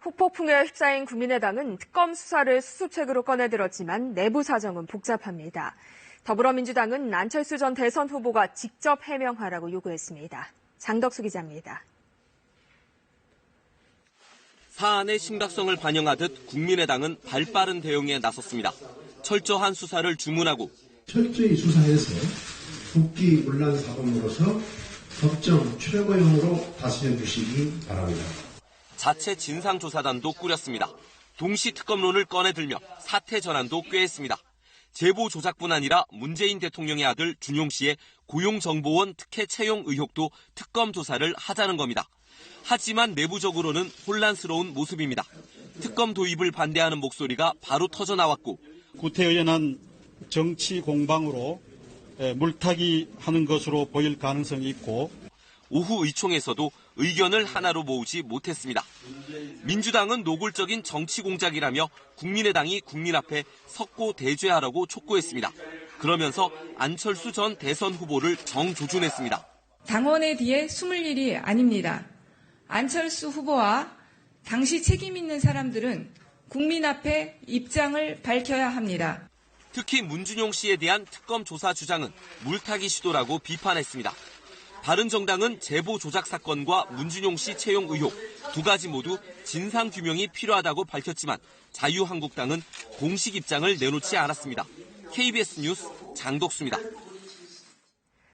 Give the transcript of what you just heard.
후폭풍에 휩싸인 국민의당은 특검 수사를 수습책으로 꺼내들었지만 내부 사정은 복잡합니다. 더불어민주당은 안철수 전 대선 후보가 직접 해명하라고 요구했습니다. 장덕수 기자입니다. 사안의 심각성을 반영하듯 국민의당은 발빠른 대응에 나섰습니다. 철저한 수사를 주문하고 철저히 수사해서 국기 문란 사범으로서 법정 최고형으로 다스려 주시기 바랍니다. 자체 진상조사단도 꾸렸습니다. 동시 특검론을 꺼내들며 사태 전환도 꾀했습니다. 제보 조작뿐 아니라 문재인 대통령의 아들 준용 씨의 고용정보원 특혜 채용 의혹도 특검 조사를 하자는 겁니다. 하지만 내부적으로는 혼란스러운 모습입니다. 특검 도입을 반대하는 목소리가 바로 터져 나왔고 구태의연한 정치 공방으로 물타기 하는 것으로 보일 가능성이 있고 오후 의총에서도 의견을 하나로 모으지 못했습니다. 민주당은 노골적인 정치 공작이라며 국민의당이 국민 앞에 석고 대죄하라고 촉구했습니다. 그러면서 안철수 전 대선 후보를 정조준했습니다. 당원에 대해 숨을 일이 아닙니다. 안철수 후보와 당시 책임 있는 사람들은 국민 앞에 입장을 밝혀야 합니다. 특히 문준용 씨에 대한 특검 조사 주장은 물타기 시도라고 비판했습니다. 바른정당은 제보 조작 사건과 문준용 씨 채용 의혹 두 가지 모두 진상 규명이 필요하다고 밝혔지만 자유한국당은 공식 입장을 내놓지 않았습니다. KBS 뉴스 장덕수입니다.